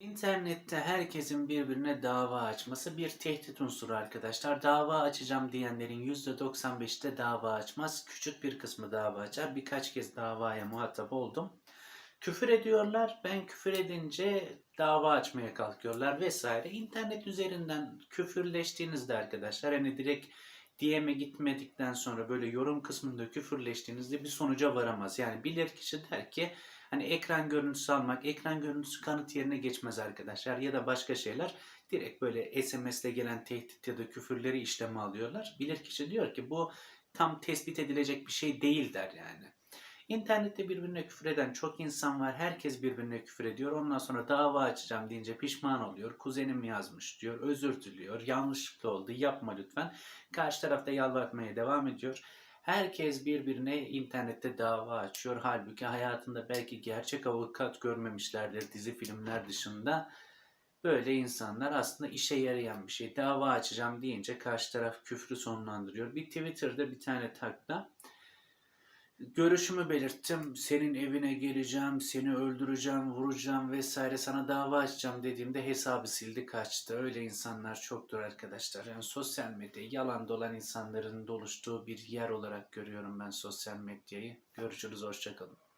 İnternette herkesin birbirine dava açması bir tehdit unsuru arkadaşlar. Dava açacağım diyenlerin %95'i de dava açmaz. Küçük bir kısmı dava açar. Birkaç kez davaya muhatap oldum. Küfür ediyorlar. Ben küfür edince dava açmaya kalkıyorlar vesaire. İnternet üzerinden küfürleştiğinizde arkadaşlar hani direkt DM'e gitmedikten sonra böyle yorum kısmında küfürleştiğinizde bir sonuca varamaz. Yani bilir kişi der ki hani ekran görüntüsü almak, ekran görüntüsü kanıt yerine geçmez arkadaşlar ya da başka şeyler direkt böyle SMS'le gelen tehdit ya da küfürleri işleme alıyorlar. Bilir kişi diyor ki bu tam tespit edilecek bir şey değil der yani. İnternette birbirine küfür eden çok insan var. Herkes birbirine küfür ediyor. Ondan sonra dava açacağım deyince pişman oluyor. Kuzenim yazmış diyor. Özür diliyor. Yanlışlıkla oldu. Yapma lütfen. Karşı tarafta yalvartmaya devam ediyor. Herkes birbirine internette dava açıyor. Halbuki hayatında belki gerçek avukat görmemişlerdir dizi filmler dışında. Böyle insanlar aslında işe yarayan bir şey. Dava açacağım deyince karşı taraf küfrü sonlandırıyor. Bir Twitter'da bir tane takla görüşümü belirttim. Senin evine geleceğim, seni öldüreceğim, vuracağım vesaire sana dava açacağım dediğimde hesabı sildi kaçtı. Öyle insanlar çoktur arkadaşlar. Yani sosyal medya yalan dolan insanların doluştuğu bir yer olarak görüyorum ben sosyal medyayı. Görüşürüz, hoşçakalın.